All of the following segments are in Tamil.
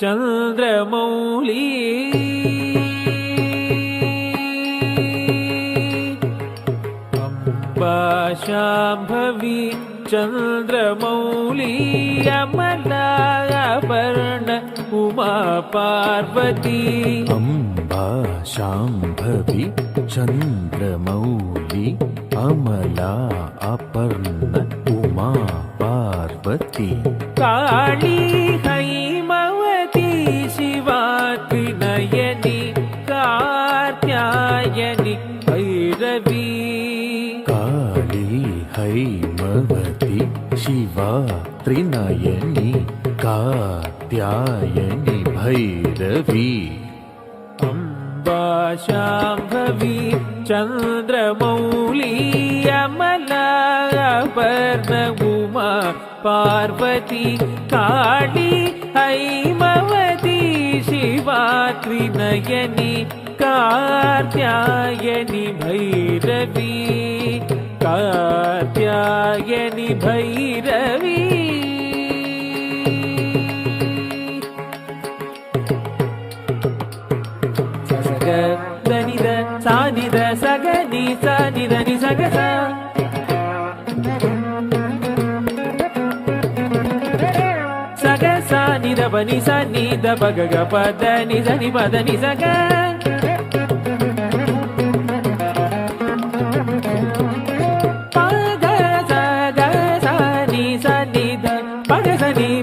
चन्द्रमौली। अम्बा शाम्भवी चन्द्रमौली अमलाभरण उमा पार्वती अम्बा शाम्भवी चन्द्रमौली अमला अपर्ण उमा पार्वती काळी हैमवती త్రినయని కాత్యాయని భైరవి అంబా శాంభవి చంద్రమౌళి అమలాపర్ణగుమా పార్వతి కాళి హైమవతి శివా త్రినయని కార్త్యాయని భైరవీ कात्यायनि भैरवी सगनिद सानिद सगनि सानिद नि सगस सग सानिद बनि सनिद बग ग पद नि सनि पद नि सग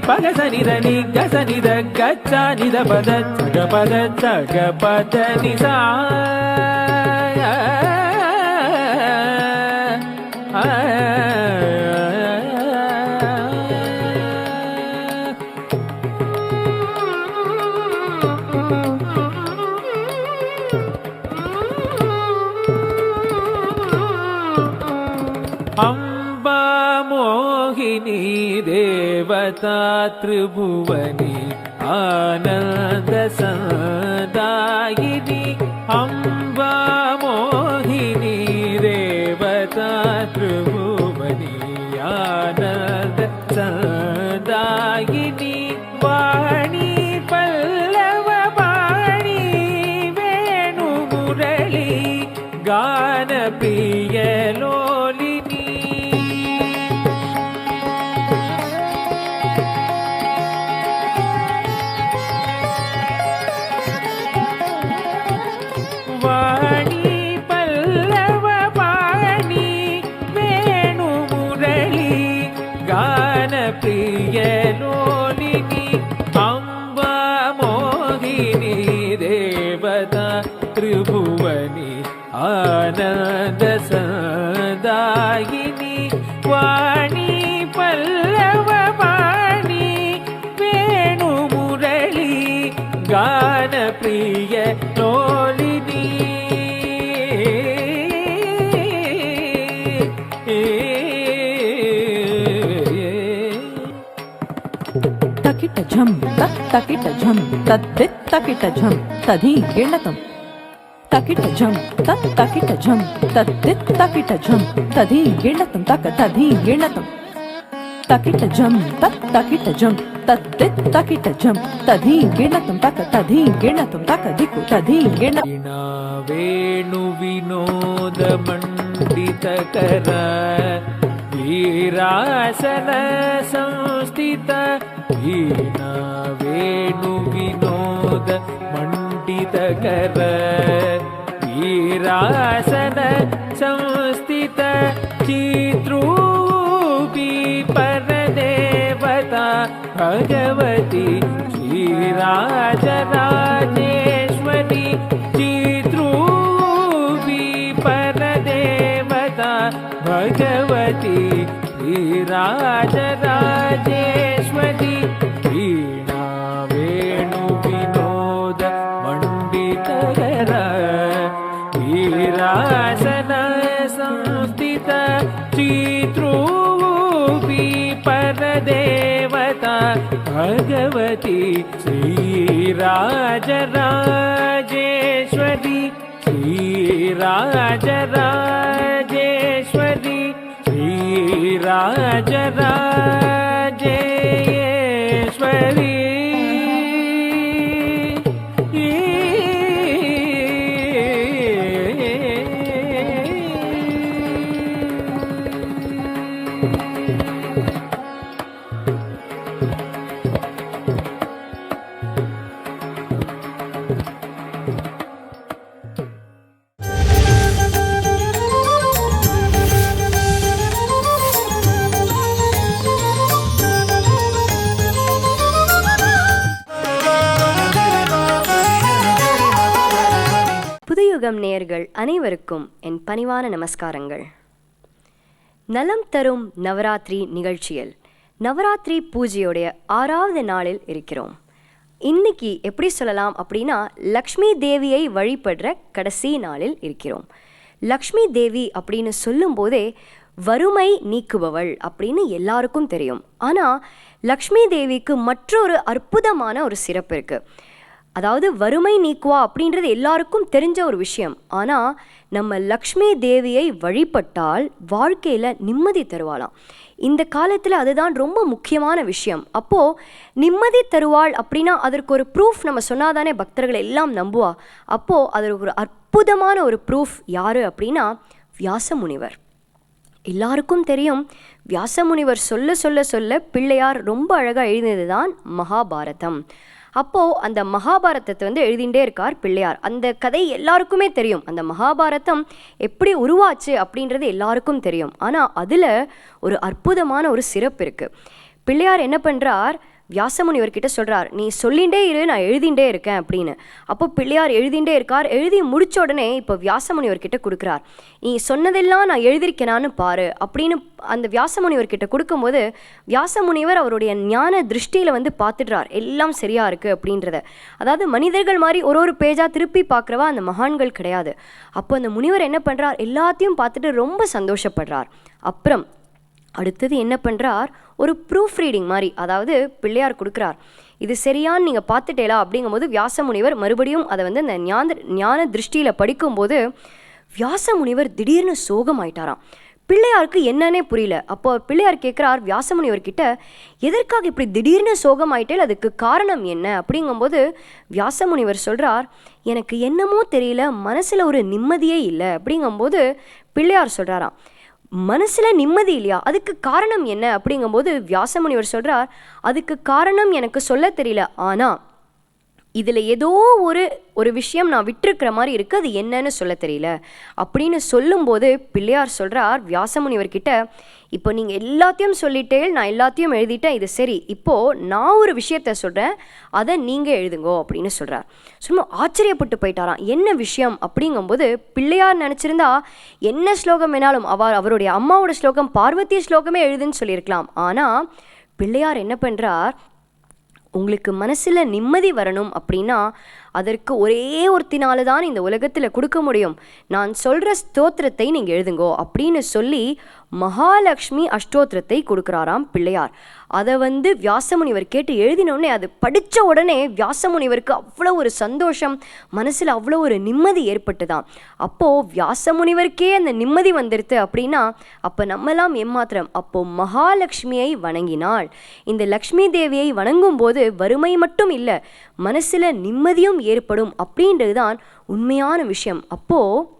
பகச நித நிக சனித கச்ச நித பத சக பத சக பத நிசா देवता त्रिभुवनी आनन्दसदायिनी तकिटझं तद्दित्तकिटझं तधीकिणतम् तकिटझं तत्तकिटझं तद्दित्तकिटझं तधीकिणतं तक तधीकिणतम् तकिटझं तत्तकिटझं तद्दित्तकिटझं तधीकिणतं तक तधीकिणतं तक दिक् तधीकिण वेणुविनोदमण्डितकर वीरासन संस्थित वीणा वेणुविनोद मण्डितकर वीरासन संस्थित चित्रूपी परदेवता भगवती श्रीराजराजेश्वरी भगवती श्रीराजराजेश्वरी श्रीराजराजेश्वरी श्रीराजराजेश्वरी அனைவருக்கும் என் பணிவான நமஸ்காரங்கள். நலம் தரும் நவராத்திரி நிகழ்ச்சியில் நவராத்திரி பூஜையுடைய ஆறாவது நாளில் இருக்கிறோம். இன்னைக்கு எப்படி சொல்லலாம் அப்படின்னா லக்ஷ்மி தேவியை வழிபடுற கடைசி நாளில் இருக்கிறோம். லக்ஷ்மி தேவி அப்படின்னு சொல்லும்போதே வறுமை நீக்குபவள் அப்படின்னு எல்லாருக்கும் தெரியும். ஆனால் லக்ஷ்மி தேவிக்கு மற்றொரு அற்புதமான ஒரு சிறப்பு இருக்குது அதாவது வறுமை நீக்குவா அப்படின்றது எல்லாருக்கும் தெரிஞ்ச ஒரு விஷயம். ஆனால் நம்ம லக்ஷ்மி தேவியை வழிபட்டால் வாழ்க்கையில் நிம்மதி தருவாளாம். இந்த காலத்தில் அதுதான் ரொம்ப முக்கியமான விஷயம். அப்போது நிம்மதி தருவாள் அப்படின்னா அதற்கு ஒரு ப்ரூஃப் நம்ம சொன்னாதானே பக்தர்கள் எல்லாம் நம்புவா. அப்போது அதற்கு ஒரு அற்புதமான ஒரு ப்ரூஃப் யார் அப்படின்னா வியாச முனிவர் எல்லாருக்கும் தெரியும் வியாசமுனிவர் சொல்ல சொல்ல சொல்ல பிள்ளையார் ரொம்ப அழகாக எழுதியது தான் மகாபாரதம். அப்போது அந்த மகாபாரதத்தை வந்து எழுதிண்டே இருக்கார் பிள்ளையார். அந்த கதை எல்லாருக்குமே தெரியும். அந்த மகாபாரதம் எப்படி உருவாச்சு அப்படின்றது எல்லாருக்கும் தெரியும். ஆனால் அதில் ஒரு அற்புதமான ஒரு சிறப்பு இருக்குது பிள்ளையார் என்ன பண்ணுறார் வியாசமுனிவர்கிட்ட சொல்கிறார் நீ சொல்லிகிட்டே இரு நான் எழுதிண்டே இருக்கேன் அப்படின்னு. அப்போ பிள்ளையார் எழுதிண்டே இருக்கார். எழுதி முடிச்ச உடனே இப்போ வியாசமுனிவர்கிட்ட கொடுக்குறார். நீ சொன்னதெல்லாம் நான் எழுதியிருக்கேனான்னு பாரு அப்படின்னு அந்த வியாசமுனிவர்கிட்ட கொடுக்கும்போது வியாசமுனிவர் அவருடைய ஞான திருஷ்டியில் வந்து பார்த்துடுறார். எல்லாம் சரியாக இருக்குது அப்படின்றத. அதாவது மனிதர்கள் மாதிரி ஒரு ஒரு பேஜாக திருப்பி பார்க்குறவா அந்த மகான்கள் கிடையாது. அப்போ அந்த முனிவர் என்ன பண்ணுறார் எல்லாத்தையும் பார்த்துட்டு ரொம்ப சந்தோஷப்படுறார். அப்புறம் அடுத்தது என்ன பண்ணுறார் ஒரு ப்ரூஃப் ரீடிங் மாதிரி அதாவது பிள்ளையார் கொடுக்குறார். இது சரியான்னு நீங்கள் பார்த்துட்டேலா அப்படிங்கும்போது வியாச முனிவர் மறுபடியும் அதை வந்து இந்த ஞான ஞான திருஷ்டியில் படிக்கும்போது வியாச முனிவர் திடீர்னு சோகமாயிட்டாராம். பிள்ளையாருக்கு என்னன்னே புரியல. அப்போ பிள்ளையார் கேட்குறார் வியாசமுனிவர்கிட்ட எதற்காக இப்படி திடீர்னு சோகமாயிட்டேல்? அதுக்கு காரணம் என்ன? அப்படிங்கும்போது வியாசமுனிவர் சொல்கிறார் எனக்கு என்னமோ தெரியல மனசில் ஒரு நிம்மதியே இல்லை. அப்படிங்கும்போது பிள்ளையார் சொல்கிறாராம் மனசில் நிம்மதி இல்லையா? அதுக்கு காரணம் என்ன? அப்படிங்கும்போது வியாசமுனிவர் சொல்கிறார் அதுக்கு காரணம் எனக்கு சொல்ல தெரியல. ஆனால் இதில் ஏதோ ஒரு ஒரு விஷயம் நான் விட்டுருக்கிற மாதிரி இருக்குது அது என்னன்னு சொல்ல தெரியல. அப்படின்னு சொல்லும்போது பிள்ளையார் சொல்கிறார் வியாசமுனிவர்கிட்ட இப்போ நீங்கள் எல்லாத்தையும் சொல்லிட்டே நான் எல்லாத்தையும் எழுதிட்டேன் இது சரி. இப்போது நான் ஒரு விஷயத்த சொல்கிறேன் அதை நீங்கள் எழுதுங்கோ அப்படின்னு சொல்கிறார் சும்மா ஆச்சரியப்பட்டு போயிட்டாராம். என்ன விஷயம் அப்படிங்கும்போது பிள்ளையார் நினச்சிருந்தா என்ன ஸ்லோகம் வேணாலும் அவர் அவருடைய அம்மாவோட ஸ்லோகம் பார்வதி ஸ்லோகமே எழுதுன்னு சொல்லியிருக்கலாம். ஆனால் பிள்ளையார் என்ன பண்ணுறார் உங்களுக்கு மனசில் நிம்மதி வரணும் அப்படின்னா அதற்கு ஒரே ஒருத்தினால தான் இந்த உலகத்தில் கொடுக்க முடியும். நான் சொல்கிற ஸ்தோத்திரத்தை நீங்கள் எழுதுங்கோ அப்படின்னு சொல்லி மகாலட்சுமி அஷ்டோத்திரத்தை கொடுக்குறாராம் பிள்ளையார். அதை வந்து வியாசமுனிவர் கேட்டு எழுதினோடனே அது படித்த உடனே வியாசமுனிவருக்கு அவ்வளோ ஒரு சந்தோஷம் மனசில் அவ்வளோ ஒரு நிம்மதி ஏற்பட்டுதான். அப்போது வியாசமுனிவருக்கே அந்த நிம்மதி வந்துடுது அப்படின்னா அப்போ நம்மலாம் ஏமாத்திரம் அப்போது மகாலட்சுமியை வணங்கினாள். இந்த லக்ஷ்மி தேவியை வணங்கும் போது வறுமை மட்டும் இல்லை மனசில் நிம்மதியும் ஏற்படும் அப்படின்றது தான் உண்மையான விஷயம். அப்போது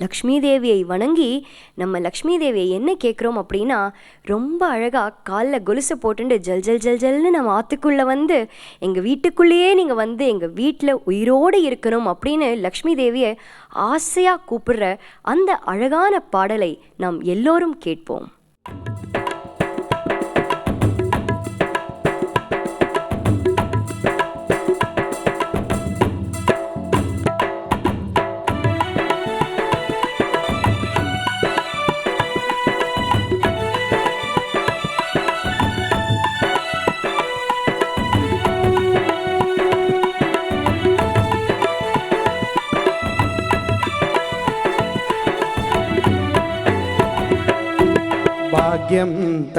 லக்ஷ்மி தேவியை வணங்கி நம்ம லக்ஷ்மி தேவியை என்ன கேட்குறோம் அப்படின்னா ரொம்ப அழகாக காலில் கொலுசை போட்டுட்டு ஜல் ஜல் ஜல் ஜல்னு நம்ம ஆற்றுக்குள்ளே வந்து எங்கள் வீட்டுக்குள்ளேயே நீங்கள் வந்து எங்கள் வீட்டில் உயிரோடு இருக்கணும் அப்படின்னு லக்ஷ்மி தேவியை ஆசையாக கூப்பிடுற அந்த அழகான பாடலை நாம் எல்லோரும் கேட்போம். thank you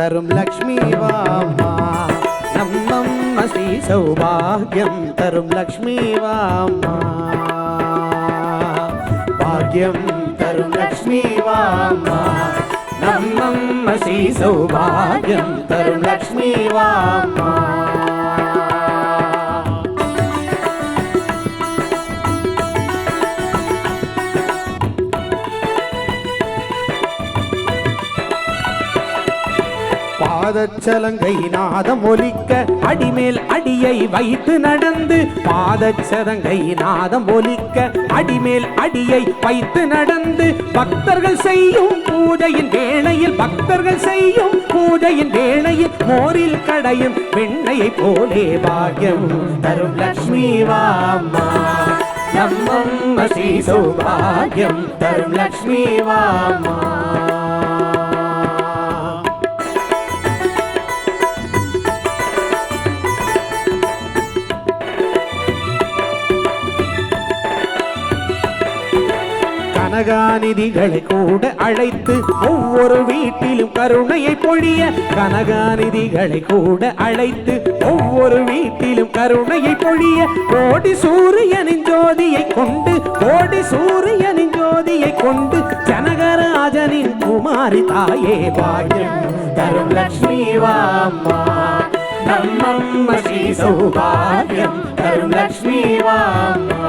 తరుం Lakshmi వామా. నమ్మమ్మ శ్రీ సౌభాగ్యం తరుం లక్ష్మీ వామా. భాగ్యం తరుం లక్ష్మీ వామా. నమ్మమ్మ శ్రీ సౌభాగ్యం తరుం లక్ష్మీ பாதச்சலங்கை நாதம் ஒலிக்க அடிமேல் அடியை வைத்து நடந்து பாதச்சலங்கை நாதம் ஒலிக்க அடிமேல் அடியை வைத்து நடந்து பக்தர்கள் செய்யும் பூஜையின் வேளையில் பக்தர்கள் செய்யும் பூஜையின் வேளையில் மோரில் கடையும் வெண்ணையை போலே பாக்யம் தரும் லக்ஷ்மி வாமா. நம்மம் ஸ்ரீ சௌபாகியம் தரும் லக்ஷ்மி வாமா. கனகாநிதிகளை கூட அழைத்து ஒவ்வொரு வீட்டிலும் கருணையை பொழிய கனகாநிதிகளை கூட அழைத்து ஒவ்வொரு வீட்டிலும் கருணையை பொழிய கோடி சூரியனின் ஜோதியை கொண்டு கோடி சூரியனின் ஜோதியை கொண்டு ஜனகராஜனின் குமாரி தாயே பாயம் தரும் லக்ஷ்மி வாம்மா. நம்மம்ம ஸ்ரீ சௌபாகியம் தரும் லக்ஷ்மி வாம்மா.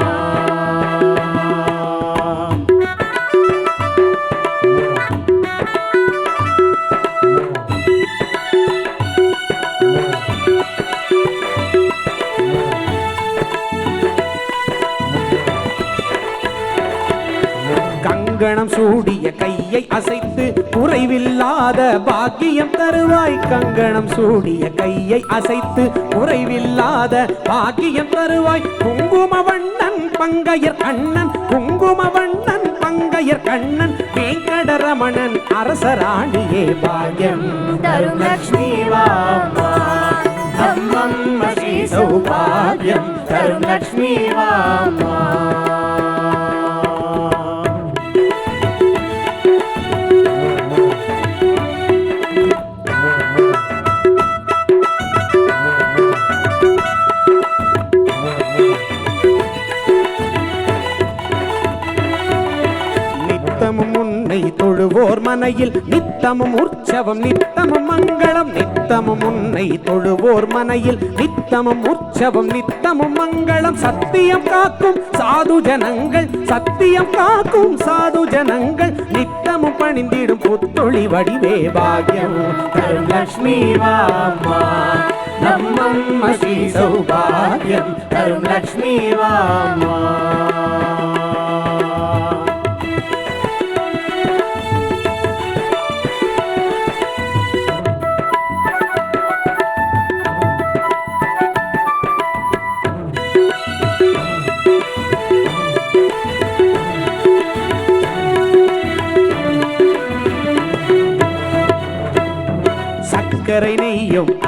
குறைவில்லாத பாக்கியம் தருவாய். கங்கணம் சூடிய கையை அசைத்து குறைவில்லாத பாக்கியம் தருவாய். குங்கும வண்ணன் பங்கையர் கண்ணன் குங்கும வண்ணன் பங்கையர் கண்ணன் வேங்கடரமணன் அரசராணியே பாக்கியம் தரும் லக்ஷ்மி வாமா. சௌபாகியம் தரும் லக்ஷ்மி வாமா. மனையில் நித்தமும் உற்சவம் நித்தமும் மங்களம் நித்தமும் உன்னை தொழுவோர் மனையில் நித்தமும் உற்சவம் நித்தமும் மங்களம். சத்தியம் காக்கும் சாது ஜனங்கள் சத்தியம் காக்கும் சாது ஜனங்கள். நித்தமும் பணிந்திடும் புத்தொழி வடிவே பாக்யம் தரும் லக்ஷ்மி வாமா நம்மம்ம ஸ்ரீ சௌபாகியம். தரும் லக்ஷ்மி வாமா.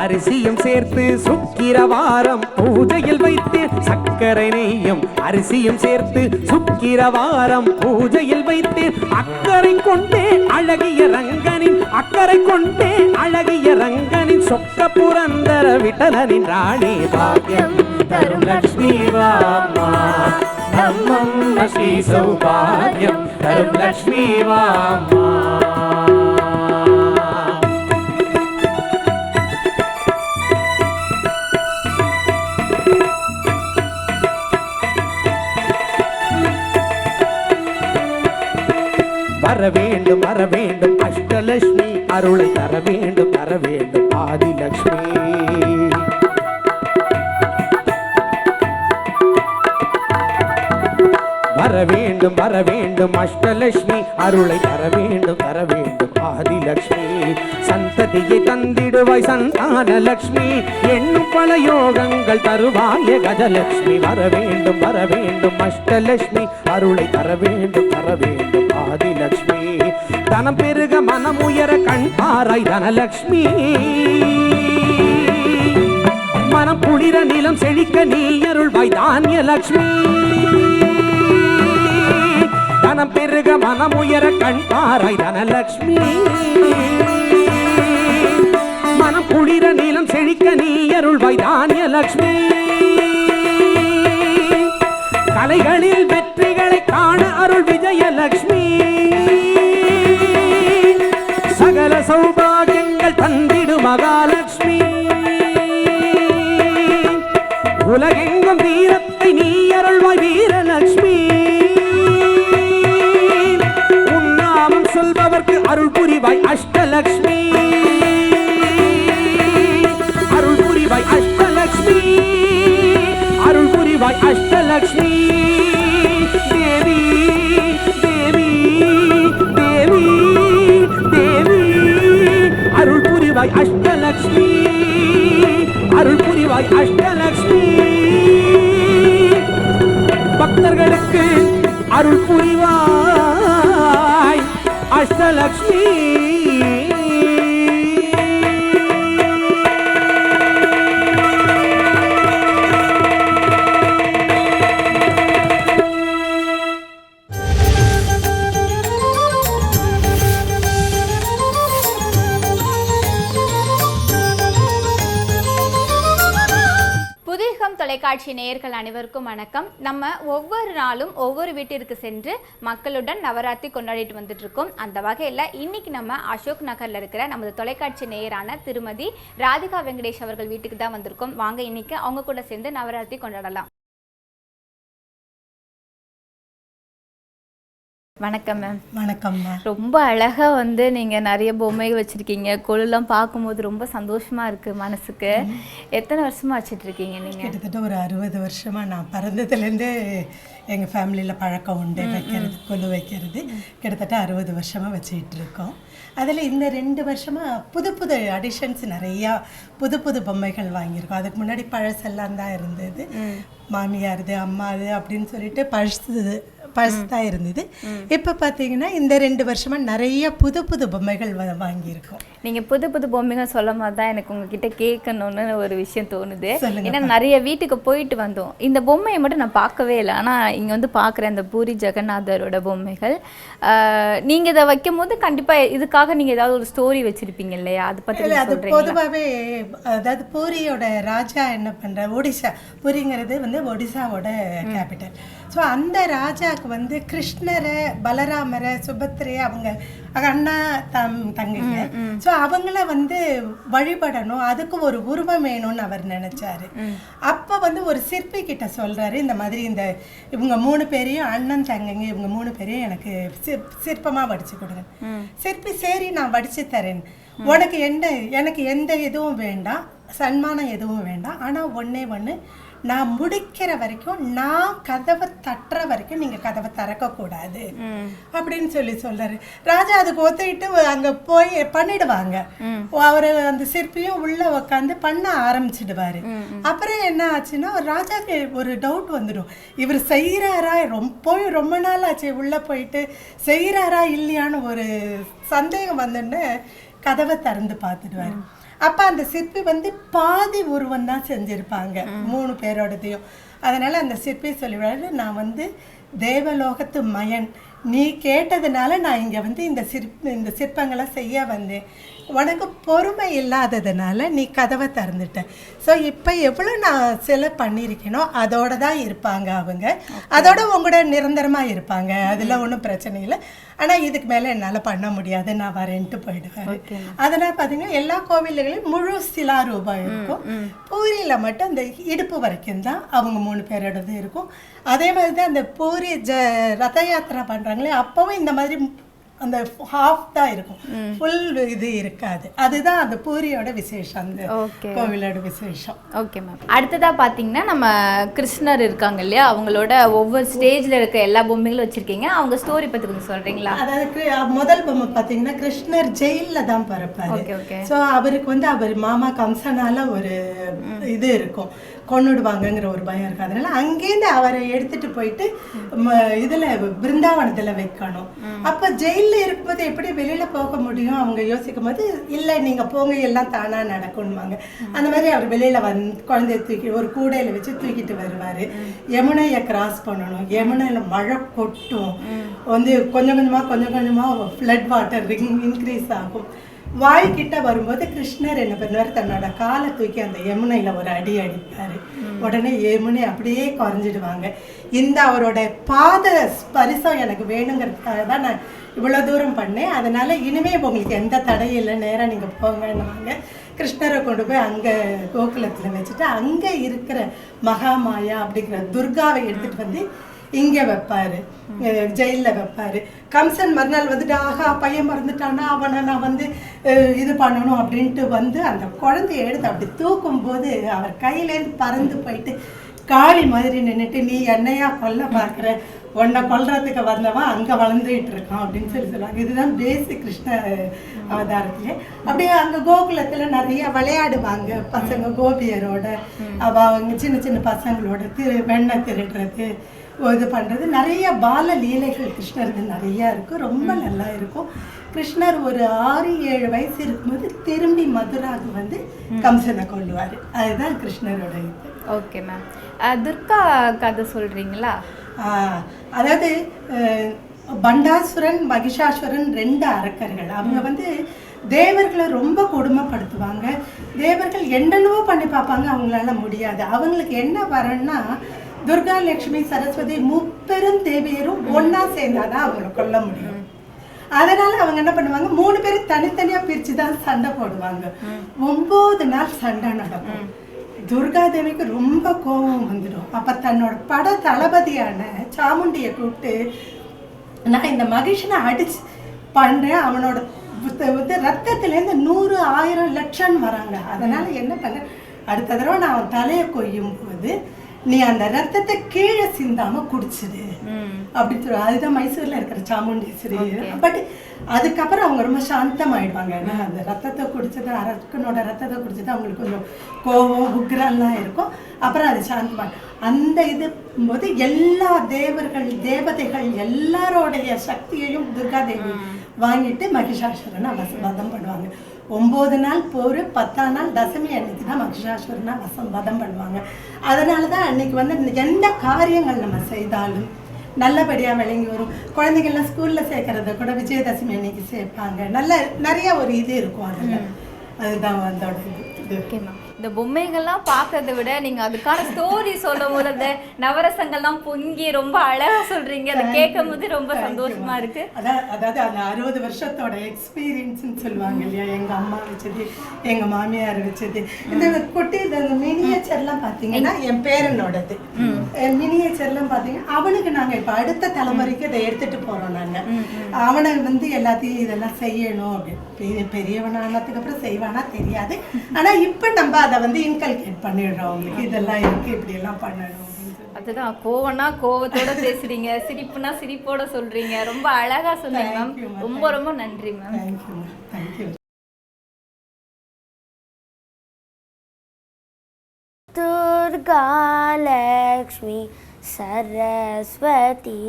அரிசியும் சேர்த்து சுக்கிரவாரம் பூஜையில் வைத்து சக்கரை நெய்யும். அரிசியும் சேர்த்து சுக்கிரவாரம் பூஜையில் வைத்து அக்கறை கொண்டே அழகிய ரங்கனின் அக்கறை கொண்டே அழகிய ரங்கனின் சொக்க புரந்தர விட்டலனின் ராணி பாக்கியம் தரும் லக்ஷ்மி வாமா. நம்மம்ம ஸ்ரீ சௌபாகியம் தரும் லக்ஷ்மி வாமா. வேண்டும் வர வேண்டும். அஷ்டலட்சுமி அருளை தர வேண்டும் தர வேண்டும். ஆதிலட்சுமி வர வேண்டும் வர வேண்டும். அஷ்டலட்சுமி அருளை தர வேண்டும் தர வேண்டும். ஆதிலட்சுமி சந்ததியை தந்திடுவாய் சந்தான லட்சுமி என்னும் பல யோகங்கள் தருவாய கஜலட்சுமி வர வேண்டும் வர வேண்டும். அஷ்டலட்சுமி அருளை தர வேண்டும் தர வேண்டும். ஆதிலட்சுமி தனம் பெருக மனம் உயர கண் பாராய் தனலக்ஷ்மி. மனம் குளிர நிலம் செழிக்க நீ அருள்வாய் தானிய லக்ஷ்மி தனம் பெருக மனம் உயர கண் பாராய் தனலக்ஷ்மி. மனம் குளிர நீலம் செழிக்க நீ அருள்வாய் தானிய லக்ஷ்மி கலைகளில் வெற்றிகளை காண அருள் விஜயலட்சுமி சௌபாகியங்கள் தந்திடு மகாலட்சுமி. உலகெங்கும் வீரத்தை நீ அருள்வாய் வீரலட்சுமி. உன்னாமம் சொல்பவர்க்கு அருள் புரிவாய் அஷ்டலட்சுமி. அருள் புரிவாய் அஷ்டலட்சுமி. அருள் புரிவாய் அஷ்டலட்சுமி. தாய் அஷ்டலக்ஷ்மி. பக்தர்களுக்கு அருள் புரிவாய் அஷ்டலக்ஷ்மி. தொலைக்காட்சி நேயர்கள் அனைவருக்கும் வணக்கம். நம்ம ஒவ்வொரு நாளும் ஒவ்வொரு வீட்டிற்கு சென்று மக்களுடன் நவராத்திரி கொண்டாடிட்டு வந்துட்டு இருக்கோம் அந்த வகையில் இன்னைக்கு நம்ம அசோக் நகர்ல இருக்கிற நமது தொலைக்காட்சி நேயரான திருமதி ராதிகா வெங்கடேஷ் அவர்கள் வீட்டுக்கு தான் வந்திருக்கோம். வாங்க இன்னைக்கு அவங்க கூட சேர்ந்து நவராத்திரி கொண்டாடலாம். வணக்கம் மேம் வணக்கம்மா ரொம்ப அழகா வந்து நீங்க நிறைய பொம்மைகள் வச்சிருக்கீங்க. கொலுலாம் பார்க்கும்போது ரொம்ப சந்தோஷமா இருக்கு மனசுக்கு. எத்தனை வருஷமா வச்சிட்டு இருக்கீங்க நீங்க? கிட்டத்தட்ட ஒரு அறுபது வருஷமா நான் பிறந்ததுலேருந்தே எங்கள் ஃபேமிலியில் பழக்கம் உண்டு. வைக்கிறது கொலு வைக்கிறது. கிட்டத்தட்ட அறுபது வருஷமா வச்சுக்கிட்டு இருக்கோம். அதில் இந்த ரெண்டு வருஷமா புது புது அடிஷன்ஸ் நிறையா புது புது பொம்மைகள் வாங்கியிருக்கோம். அதுக்கு முன்னாடி பழசெல்லாம் தான் இருந்தது. மாமியாருது அம்மாது அப்படின்னு சொல்லிட்டு பழசு பழசு தான் இருந்தது. இப்போ பார்த்தீங்கன்னா இந்த ரெண்டு வருஷமா நிறைய புது புது பொம்மைகள் வாங்கியிருக்கோம். நீங்க புது புது பொம்மைகள் சொல்லும் போது தான் எனக்கு உங்ககிட்ட கேட்கணும்னு ஒரு விஷயம் தோணுது. ஏன்னா நிறைய வீட்டுக்கு போயிட்டு வந்தோம். இந்த பொம்மையை மட்டும் நான் பார்க்கவே இல்லை. ஆனா இங்க வந்து பார்க்குறேன் இந்த பூரி ஜெகநாதரோட பொம்மைகள் ஆஹ் நீங்க இதை வைக்கும் போது கண்டிப்பா இதுக்காக நீங்க ஏதாவது ஒரு ஸ்டோரி வச்சிருப்பீங்க இல்லையா? அதை கொஞ்சம் அது பொதுவாகவே அதாவது பூரியோட ராஜா என்ன பண்ற ஒடிசா பூரிங்கிறது வந்து ஒடிசாவோட கேபிட்டல். ஸோ அந்த ராஜாக்கு வந்து கிருஷ்ணரை பலராமரை சுபத்திரை அவங்க அண்ணா தம் தங்கைங்க. ஸோ அவங்கள வந்து வழிபடணும். அதுக்கு ஒரு உருவம் வேணும்னு அவர் நினைச்சாரு. அப்போ வந்து ஒரு சிற்பி கிட்ட சொல்றாரு இந்த மாதிரி இந்த இவங்க மூணு பேரையும் அண்ணன் தங்கைங்க இவங்க மூணு பேரையும் எனக்கு சிற்- சிற்பமா வடிச்சு கொடுங்க. சிற்பி சரி நான் வடிச்சு தரேன். உனக்கு என்ன எனக்கு எந்த இதுவும் வேண்டாம். சன்மானம் எதுவும் வேண்டாம். ஆனா ஒண்ணே ஒண்ணு நான் முடிக்கிற வரைக்கும் நான் கதவை தட்டுற வரைக்கும் நீங்க கதவை திறக்க கூடாது அப்படின்னு சொல்லி சொல்றாரு. ராஜா அதுக்கு ஒத்துக்கிட்டு அங்க போய் பண்ணிடுவாங்க. அவரு அந்த சிற்பியும் உள்ள உட்காந்து பண்ண ஆரம்பிச்சிடுவாரு. அப்புறம் என்ன ஆச்சுன்னா ராஜாக்கு ஒரு டவுட் வந்துடும். இவர் செய்யறாரா ரொம்ப போய் ரொம்ப நாள் ஆச்சு உள்ள போயிட்டு செய்யறாரா இல்லையான்னு ஒரு சந்தேகம் வந்துன்னு கதவை திறந்து பார்த்துடுவாரு. அப்ப அந்த சிற்பி வந்து பாதி உருவம் தான் செஞ்சிருப்பாங்க. மூணு பேரோடதையும். அதனால அந்த சிற்பி சொல்லிவிடாரு நான் வந்து தேவலோகத்து மயன். நீ கேட்டதுனால நான் இங்க வந்து இந்த சிற்ப இந்த சிற்பங்களை செய்ய வந்தேன். உனக்கு பொறுமை இல்லாததுனால நீ கதவை திறந்துட்ட. ஸோ இப்போ எவ்வளோ நான் சிலை பண்ணியிருக்கேனோ அதோட தான் இருப்பாங்க அவங்க. அதோட உங்களோட நிரந்தரமாக இருப்பாங்க. அதில் ஒன்றும் பிரச்சனை இல்லை. ஆனால் இதுக்கு மேலே என்னால் பண்ண முடியாது. நான் வரேன்ட்டு போயிடுவேன். அதனால் பார்த்தீங்கன்னா எல்லா கோவில்களையும் முழு சிலா ரூபாய் இருக்கும். பூரியில் மட்டும் அந்த இடுப்பு வரைக்கும் தான் அவங்க மூணு பேரோடது இருக்கும். அதே மாதிரி தான் அந்த பூரி ஜ ரத யாத்திரை பண்ணுறாங்களே அப்போவும் இந்த மாதிரி அந்த ஹாஃப் தான் இருக்கும். ஃபுல் இது இருக்காது. அதுதான் அந்த பூரியோட விசேஷம். அந்த. கோவிலோட விசேஷம். ஓகே மேம் அடுத்ததா பாத்தீங்கன்னா நம்ம கிருஷ்ணர் இருக்காங்க இல்லையா? அவங்களோட ஒவ்வொரு ஸ்டேஜ்ல இருக்க எல்லா பொம்மைகளும் வச்சிருக்கீங்க. அவங்க ஸ்டோரி பத்தி கொஞ்சம் சொல்றீங்களா? அதாவது முதல் பொம்மை பார்த்தீங்கன்னா கிருஷ்ணர் ஜெயில்ல தான் பிறப்பாரு. ஸோ அவருக்கு வந்து அவர் மாமா கம்சனால ஒரு இது இருக்கும். கொன்னுடுவாங்கங்கிற ஒரு பயம் இருக்கு. அதனால அங்கேருந்து அவரை எடுத்துட்டு போயிட்டு ம- இதுல பிருந்தாவனத்துல வைக்கணும். அப்ப ஜெயில்ல இருக்கும்போது எப்படி வெளியில போக முடியும் அவங்க யோசிக்கும் போது இல்ல நீங்க போங்க எல்லாம் தானா நடக்கும்வாங்க அந்த மாதிரி அவர் வெளியில வந்து குழந்தைய தூக்கி ஒரு கூடையில வச்சு தூக்கிட்டு வருவாரு. யமுனையை கிராஸ் பண்ணணும். யமுனையில மழை கொட்டும். வந்து கொஞ்சம் கொஞ்சமா கொஞ்சம் கொஞ்சமா ஃப்ளட் வாட்டர் இன்க்ரீஸ் ஆகும். வாய் கிட்ட வரும்போது கிருஷ்ணர் என்ன பண்ணுவார்? தன்னோட காலை தூக்கி அந்த யமுனையில ஒரு அடி அடிப்பாரு. உடனே யமுனை அப்படியே குறைஞ்சிடுவாங்க. இந்த அவரோட பாத ஸ்பரிசம் எனக்கு வேணுங்கிறதுக்காக தான் நான் இவ்வளோ தூரம் பண்ணேன். அதனால இனிமே உங்களுக்கு எந்த தடையும் இல்லை. நேராக நீங்கள் போங்கன்னுவாங்க. கிருஷ்ணரை கொண்டு போய் அங்கே கோகுலத்தில் வச்சுட்டு அங்கே இருக்கிற மகாமாயா அப்படிங்கிற துர்காவை எடுத்துட்டு வந்து இங்க வைப்பாரு. ஜெயில்ல வைப்பாரு. கம்சன் மறுநாள் வந்துட்டு ஆஹா பையன் மறந்துட்டானா? அவனை நான் வந்து இது பண்ணணும் அப்படின்ட்டு வந்து அந்த குழந்தைய எடுத்து அப்படி தூக்கும் போது அவர் கையிலேருந்து பறந்து போயிட்டு காளி மாதிரி நின்னுட்டு நீ என்னையா கொல்ல பார்க்குற? உன்னை கொல்றதுக்கு வந்தவன் அங்க வளர்ந்துட்டு இருக்கான் அப்படின்னு சொல்லி சொல்லுவாங்க. இதுதான் பேசிக் கிருஷ்ண அவதாரத்திலே. அப்படியே அங்க கோகுலத்துல நிறைய விளையாடுவாங்க பசங்க கோபியரோட. அவ அவங்க சின்ன சின்ன பசங்களோட திரு வெண்ணெய் திருடுறது. இது பண்ணுறது நிறைய பால லீலைகள் கிருஷ்ணருக்கு நிறையா இருக்கும் ரொம்ப நல்லா இருக்கும். கிருஷ்ணர் ஒரு ஆறு ஏழு வயசு இருக்கும்போது திரும்பி மதுராவுக்கு வந்து கம்சனை கொள்ளுவார் அதுதான் கிருஷ்ணரோட இது. Okay ma'am. துர்கா கதை சொல்றீங்களா? ஆஹ், அதாவது பண்டாசுரன் மகிஷாசுரன் ரெண்டு அரக்கர்கள். அவங்க வந்து தேவர்களை ரொம்ப கொடுமைப்படுத்துவாங்க. தேவர்கள் என்னென்னவோ பண்ணி பார்ப்பாங்க. அவங்களால முடியாது. அவங்களுக்கு என்ன வரன்னா துர்கா லட்சுமி சரஸ்வதி முப்பெரும் தேவியரும் ஒன்னா சேர்ந்தாதான் அவங்கள கொல்ல முடியும். அதனால அவங்க என்ன பண்ணுவாங்க? மூணு பேரும் தனித்தனியா பிரிச்சு தான் சண்டை போடுவாங்க. ஒன்பது நாள் சண்டை நடக்கும். துர்கா தேவிக்கு ரொம்ப கோபம் வந்துடும். அப்ப தன்னோட பட தளபதியான சாமுண்டியை கூப்பிட்டு நான் இந்த மகிஷனை அடிச்சு பண்றேன். அவனோட புத்த- வந்து ரத்தத்துலேருந்து நூறு ஆயிரம் லட்சம் வராங்க. அதனால என்ன பண்ண அடுத்த தடவை நான் அவன் தலையை கொய்யும் போது நீ அந்த ரத்தத்தை கீழே சிந்தாம குடிச்சிடு. அப்படி சொல்லி அதுதான் மைசூர்ல இருக்கிற சாமுண்டீஸ்வரி. பட் அதுக்கப்புறம் அவங்க ரொம்ப சாந்தமாயிடுவாங்க. ஏன்னா அந்த ரத்தத்தை குடிச்சது அரக்கனோட ரத்தத்தை குடிச்சது அவங்களுக்கு கொஞ்சம் கோபம் உக்ரெல்லாம் இருக்கும். அப்புறம் அது சாந்தமா அந்த இது போது எல்லா தேவர்கள் தேவதைகள் எல்லாரோடைய சக்தியையும் துர்கா தேவி வாங்கிட்டு மகிஷாசுரனை வச வதம் பண்ணுவாங்க. ஒம்பது நாள் போர் பத்தாம் நாள் தசமி அன்னைக்கு தான் மகிஷாசுரனை வசம் வதம் பண்ணுவாங்க. அதனால தான் அன்னைக்கு வந்து எந்த காரியங்கள் நம்ம செய்தாலும் நல்லபடியாக விளங்கி வரும். குழந்தைங்கள்லாம் ஸ்கூலில் சேர்க்கறத கூட விஜயதசமி அன்னைக்கு சேர்ப்பாங்க. நல்ல நிறைய ஒரு இது இருக்கும் அதில். அதுதான் அதோட இது. ஓகே மேம் இந்த பொம்மைகள்லாம் பார்க்கறத விட நீங்க அதுக்கான ஸ்டோரி சொல்லும் போது அந்த நவரசங்கள்லாம் பொங்கி ரொம்ப அழகா சொல்றீங்க. அதை கேட்கும் போது ரொம்ப சந்தோஷமா இருக்கு. அதான் அதாவது அந்த அறுபது வருஷத்தோட எக்ஸ்பீரியன்ஸ்னு சொல்லுவாங்க இல்லையா? எங்க அம்மா வச்சது எங்க மாமியார் வச்சது. இந்த குட்டி இந்த மினியேச்சர்லாம் பார்த்தீங்கன்னா என் பேரனோடது. மினியேச்சர்லாம் பார்த்தீங்கன்னா அவனுக்கு நாங்க இப்ப அடுத்த தலைமுறைக்கு இதை எடுத்துட்டு போறோம் நாங்க. அவனை வந்து எல்லாத்தையும் இதெல்லாம் செய்யணும். அப்படி பெரிய- பெரியவனானதுக்கு அப்புறம் செய்வானா தெரியாது. ஆனா இப்ப நம்ம அதை வந்து இன்கல்கேட் பண்ணிடுறோம் அவங்களுக்கு இதெல்லாம் இருக்கு இப்படி எல்லாம் பண்ணணும். அதுதான் கோவம்னா கோவத்தோட பேசுறீங்க சிரிப்புனா சிரிப்போட சொல்றீங்க ரொம்ப அழகா சொன்னீங்க மேம். ரொம்ப ரொம்ப நன்றி ma'am. Thank you. Durgalakshmi Saraswati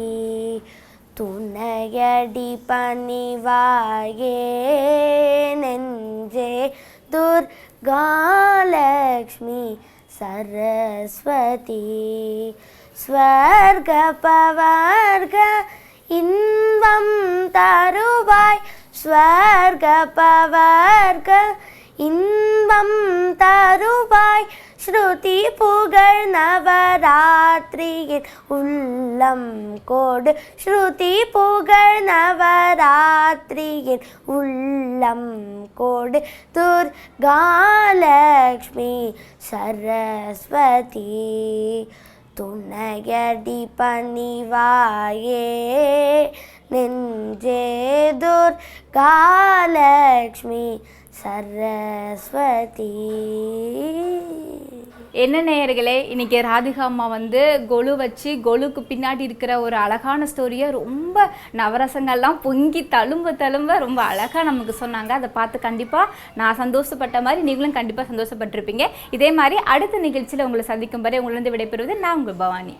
துணையடி பணிவாயே துர்காலக்ஷ்மி சரஸ்வதி. ஸ்வர்க பவர்க இன்பம் தருவாய். ஸ்வர்க பவர்க இன்பம் தருவாய். ஸ்ருதி புகழ் நவராத்திரியின் உள்ளம் கோடு ஸ்ருதி புகழ் நவராத்திரியின் உள்ளம் கோடு துர்காலக்ஷ்மி சரஸ்வதி துணையடி பணிவாயே நெஞ்சே துர்காலக்ஷ்மி சரஸ்வதி என்ன நேயர்களே இன்றைக்கி ராதிகா அம்மா வந்து கொலு வச்சு கொலுக்கு பின்னாடி இருக்கிற ஒரு அழகான ஸ்டோரியை ரொம்ப நவரசங்கள்லாம் பொங்கி தழும்ப தழும்ப ரொம்ப அழகாக நமக்கு சொன்னாங்க. அதை பார்த்து கண்டிப்பாக நான் சந்தோஷப்பட்ட மாதிரி நீங்களும் கண்டிப்பாக சந்தோஷப்பட்டிருப்பீங்க. இதே மாதிரி அடுத்த நிகழ்ச்சியில் உங்களை சந்திக்கும் வரை உங்களிருந்து விடைபெறுவது நான் உங்கள் பவானி.